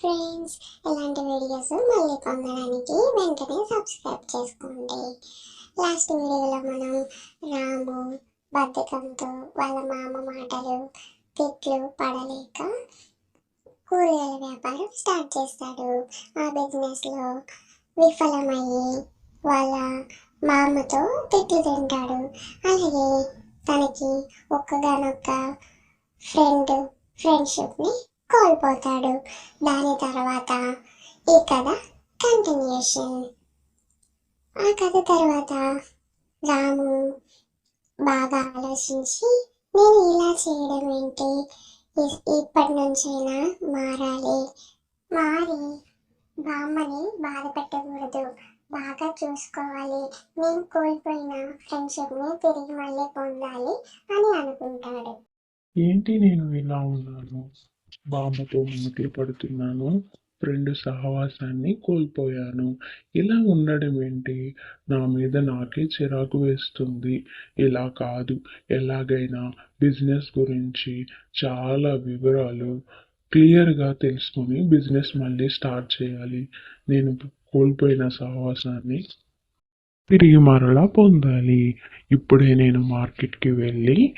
Friends ఇలాంటి videos మళ్ళీ పొందడానికి వెంటనే సబ్స్క్రైబ్ చేసుకోండి. లాస్ట్ వీడియోలో మనం రాము బద్ధకంతో వాళ్ళ మామ మాటలు తిట్లు పడలేక కూరగాయల వ్యాపారం స్టార్ట్ చేస్తాడు. ఆ బిజినెస్లో విఫలమయ్యి వాళ్ళ మామతో తిట్లు తింటాడు. అలాగే తనకి ఒక్కగానొక్క ఫ్రెండ్ ఫ్రెండ్షిప్ని కోల్పోతాడు. దాని తర్వాత ఈ కథ కంటిన్యూషన్ ఆ కథ తర్వాత రాము బాగా ఆలోచించి నేను ఇలా చేయడం ఏంటి? ఇప్పటి నుంచైనా మారాలి. మారి బామ్మని బాధ పెట్టకూడదు. బాగా చూసుకోవాలి. నేను కోల్పోయిన ఫ్రెండ్షిప్ని తిరిగి మళ్ళీ పొందాలి అని అనుకుంటాడు. ఏంటి నేను ఇలా ఉన్నాను? బామ్మతో మాటలు పడుతున్నాను. ఫ్రెండ్ సహవాసాన్ని కోల్పోయాను. ఇలా ఉండడం ఏంటి? నా మీద నాకే చిరాకు వేస్తుంది. ఇలా కాదు. ఎలాగైనా బిజినెస్ గురించి చాలా వివరాలు క్లియర్గా తెలుసుకొని బిజినెస్ మళ్ళీ స్టార్ట్ చేయాలి. నేను కోల్పోయిన సహవాసాన్ని తిరిగి మరలా పొందాలి. ఇప్పుడే నేను మార్కెట్కి వెళ్ళి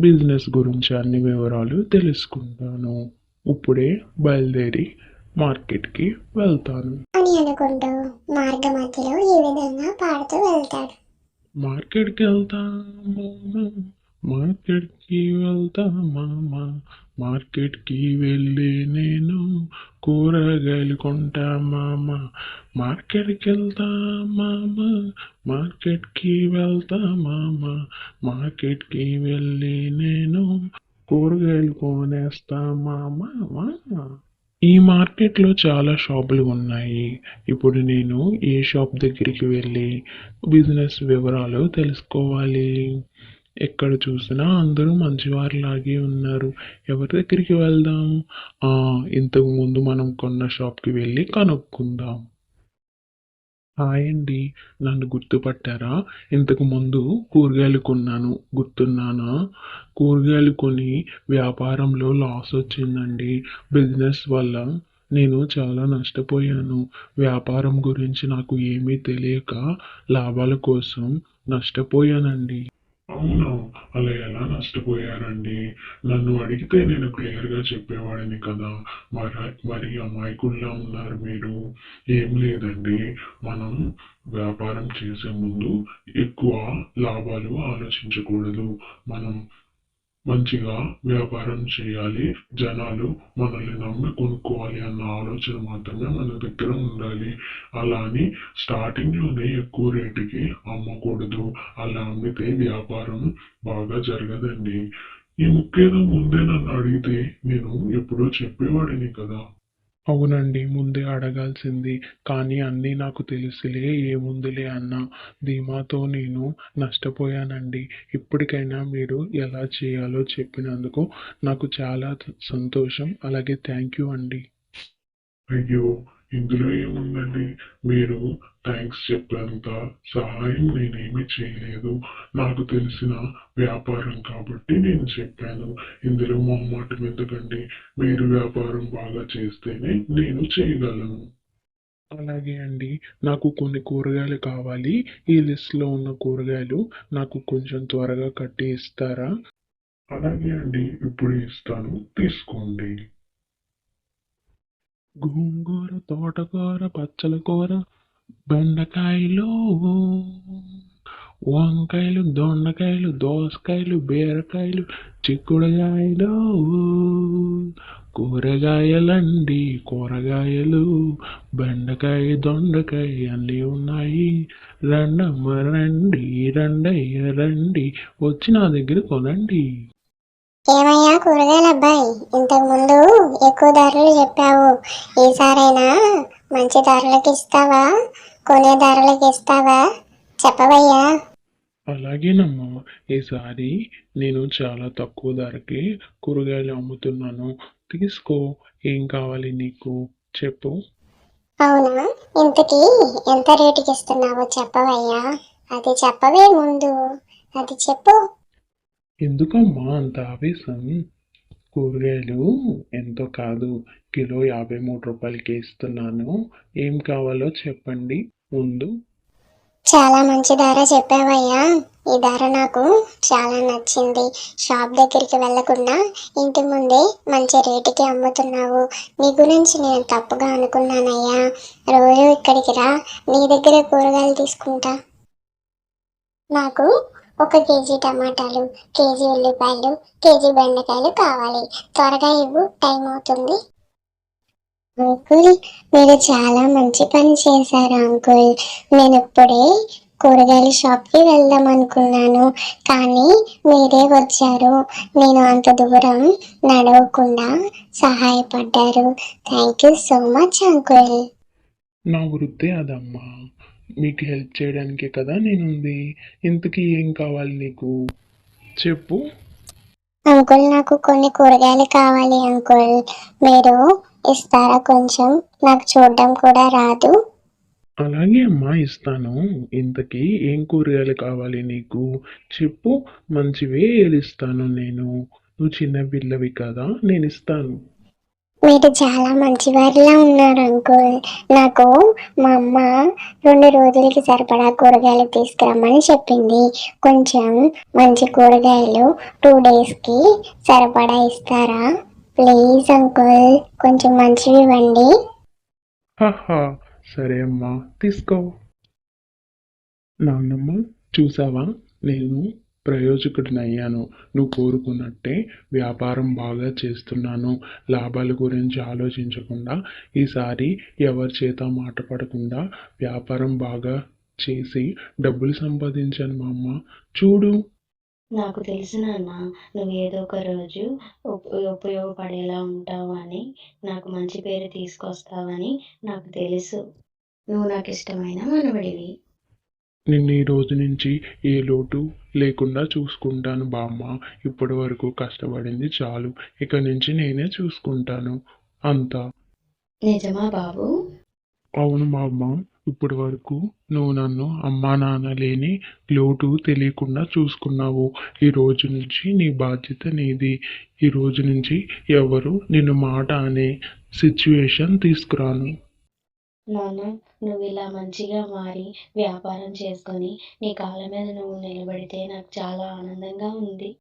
బిజినెస్ గురించి అన్ని వివరాలు తెలుసుకుంటాను. ఇప్పుడే బయలుదేరి మార్కెట్కి వెళ్తాను. అని అనుకుంటూ మార్గ మధ్యలో ఈ విధంగా పాడుతూ వెళ్తాడు. మార్కెట్కి వెళ్తాము మార్కెట్కి వెళ్తామా మార్కెట్కి వెళ్ళి నేను కూరగాయలు కొంటా మామ. మార్కెట్కి వెళ్తా మామ. మార్కెట్కి వెళ్తా మామ. మార్కెట్కి వెళ్ళి నేను కూరగాయలు కొనేస్తా మామ. మామ ఈ మార్కెట్లో చాలా షాపులు ఉన్నాయి. ఇప్పుడు నేను ఏ షాప్ దగ్గరికి వెళ్ళి బిజినెస్ వివరాలు తెలుసుకోవాలి? ఎక్కడ చూసినా అందరూ మంచివారిలాగే ఉన్నారు. ఎవరి దగ్గరికి వెళ్దాం? ఆ, ఇంతకు ముందు మనం కొన్న షాప్కి వెళ్ళి కనుక్కుందాం. హాయ్ అండి నన్ను గుర్తుపట్టారా? ఇంతకు ముందు కూరగాయలు కొన్నాను. గుర్తున్నానా? కూరగాయలు కొని వ్యాపారంలో లాస్ వచ్చిందండి. బిజినెస్ వల్ల నేను చాలా నష్టపోయాను. వ్యాపారం గురించి నాకు ఏమీ తెలియక లాభాల కోసం నష్టపోయానండి. అవును అలా ఎలా నష్టపోయారండి? నన్ను అడిగితే నేను క్లియర్గా చెప్పేవాడిని కదా. మరి మరి అమాయకుల్లా ఉన్నారు మీరు. ఏం లేదండి. మనం వ్యాపారం చేసే ముందు ఎక్కువ లాభాలు ఆలోచించకూడదు. మనం మంచిగా వ్యాపారం చేయాలి జనాలు మనల్ని నమ్మి కొనుక్కోవాలి అన్న ఆలోచన మాత్రమే మన దగ్గర ఉండాలి. అలా అని స్టార్టింగ్లోనే ఎక్కువ రేటుకి అమ్మకూడదు. అలా అమ్మితే వ్యాపారం బాగా జరగదండి. ఈ ముఖ్యంగా ముందే నన్ను అడిగితే నేను ఎప్పుడో చెప్పేవాడిని కదా. అవునండి ముందే అడగాల్సింది. కానీ అన్నీ నాకు తెలుసులే ఏముందిలే అన్న ధీమాతో నేను నష్టపోయానండి. ఇప్పటికైనా మీరు ఎలా చేయాలో చెప్పినందుకు నాకు చాలా సంతోషం. అలాగే థ్యాంక్ యూ అండి. అయ్యో ఇందులో ఏముందండి? మీరు థ్యాంక్స్ చెప్పేంత సహాయం నేనేమీ చేయలేదు. నాకు తెలిసిన వ్యాపారం కాబట్టి నేను చెప్పాను. ఇందులో మొహమాటం ఎందుకండి? మీరు వ్యాపారం బాగా చేస్తేనే నేను చేయగలను. అలాగే అండి. నాకు కొన్ని కూరగాయలు కావాలి. ఈ లిస్ట్లో ఉన్న కూరగాయలు నాకు కొంచెం త్వరగా కట్టి ఇస్తారా? అలాగే అండి. ఇప్పుడు ఇస్తాను. తీసుకోండి. గోంగూర తోటకూర పచ్చల కూర. బెండకాయలు వంకాయలు దొండకాయలు దోసకాయలు బీరకాయలు చిక్కుడుకాయలు కూరగాయలండి కూరగాయలు బెండకాయ దొండకాయ అన్నీ ఉన్నాయి. రండమ్మ రండి రండయ్య రండి వచ్చి నా దగ్గర కొనండి. ఏమయ్యా కూరగాయల అబ్బాయి? ఇంతకు ముందు ఎక్కువ ధరలు చెప్పావు. ఈసారైనా మంచి ధరలకు ఇస్తావా? కొనే ధరలకు ఇస్తావా? చెప్పవయ్యా. అలాగేనమ్మా. ఈసారి నేను చాలా తక్కువ ధరకి కూరగాయలు అమ్ముతున్నాను. తీసుకో. ఏం కావాలి నీకు? చెప్పు. అవునా? ఇంతకీ ఎంత రేటుకి ఇస్తున్నావో చెప్పవయ్యా. అది చెప్పవే ముందు. అది చెప్పు. ఎందుకమ్మా అంత ఆవేశం? కూరగాయలు ఎంతో కాదు. కిలో యాభై మూడు రూపాయలకి ఇస్తున్నాను. ఏం కావాలో చెప్పండి. ముందు. చాలా మంచి ధర చెప్పావయ్యా. ఈ ధర నాకు చాలా నచ్చింది. షాప్ దగ్గరికి వెళ్ళకుండా ఇంటి ముందే మంచి రేటుకి అమ్ముతున్నావు. నీ గురించి నేను తప్పుగా అనుకున్నానయ్యా. రోజు ఇక్కడికి రా. నీ దగ్గర కూరగాయలు తీసుకుంటా. నాకు ఒక కేజీ టమాటాలు కేజీ ఉల్లిపాయలు కేజీ బెండకాయలు కావాలి. త్వరగా ఇవ్వు టైం అవుతుంది. అంకుల్ మీరు చాలా మంచి పని చేశారు అంకుల్. నేను ఇప్పుడే కూరగాయల షాప్కి వెళ్దాం అనుకున్నాను కానీ మీరే వచ్చారు. నేను అంత దూరం నడవకుండా సహాయపడ్డారు. Thank you so much uncle. నా వృత్తి అదమ్మా. మీకు హెల్ప్ చేయడానికే కదా నేనుంది. ఇంతకీ ఏం కావాలి నీకు? చెప్పు. అంకుల్ నాకు కొన్ని కూరగాయలు కావాలి అంకుల్. మీరు ఇస్తారా కొంచెం? నాకు చూడడం కూడా రాదు. అలాగే అమ్మా ఇస్తాను. ఇంతకీ ఏం కూరగాయలు కావాలి నీకు? చెప్పు. మంచివే ఇస్తాను నేను. నువ్వు చిన్న పిల్లవి కదా నేను ఇస్తాను. మీరు చాలా మంచివారిలా ఉన్నారు అంకుల్. నాకు మా అమ్మ రెండు రోజులకి సరిపడా కూరగాయలు తీసుకురమ్మని చెప్పింది. కొంచెం మంచి కూరగాయలు టూ డేస్కి సరిపడా ఇస్తారా? Please uncle. కొంచెం మంచివి ఇవ్వండి. హహా సరే అమ్మా తీసుకో. నాన్నమ్మ చూసావా? నేను ప్రయోజకుడిని అయ్యాను. నువ్వు కోరుకున్నట్టే వ్యాపారం బాగా చేస్తున్నాను. లాభాల గురించి ఆలోచించకుండా ఈసారి ఎవరి చేత మాట పడకుండా వ్యాపారం బాగా చేసి డబ్బులు సంపాదించాను మా అమ్మ చూడు. నాకు తెలుసు నాన్న నువ్వు ఏదో ఒక రోజు ఉప- ఉపయోగపడేలా ఉంటావు అని నాకు మంచి పేరు తీసుకొస్తావని నాకు తెలుసు. నువ్వు నాకు ఇష్టమైన మనవడివి. నిన్ను ఈ రోజు నుంచి ఏ లోటు లేకుండా చూసుకుంటాను బామ్మ. ఇప్పటి వరకు కష్టపడింది చాలు. ఇక నుంచి నేనే చూసుకుంటాను. అంతా. నిజమా బాబు? అవును మా అమ్మ ఇప్పటి వరకు నువ్వు నన్ను అమ్మా నాన్న లేని లోటు తెలియకుండా చూసుకున్నావు. ఈ రోజు నుంచి నీ బాధ్యత నీది. ఈ రోజు నుంచి ఎవరు నిన్ను మాట అనే సిచ్యువేషన్ తీసుకురాను. నాన్న నువ్వు ఇలా మంచిగా మారి వ్యాపారం చేసుకొని నీ కాళ్ళ మీద నువ్వు నిలబడితే నాకు చాలా ఆనందంగా ఉంది.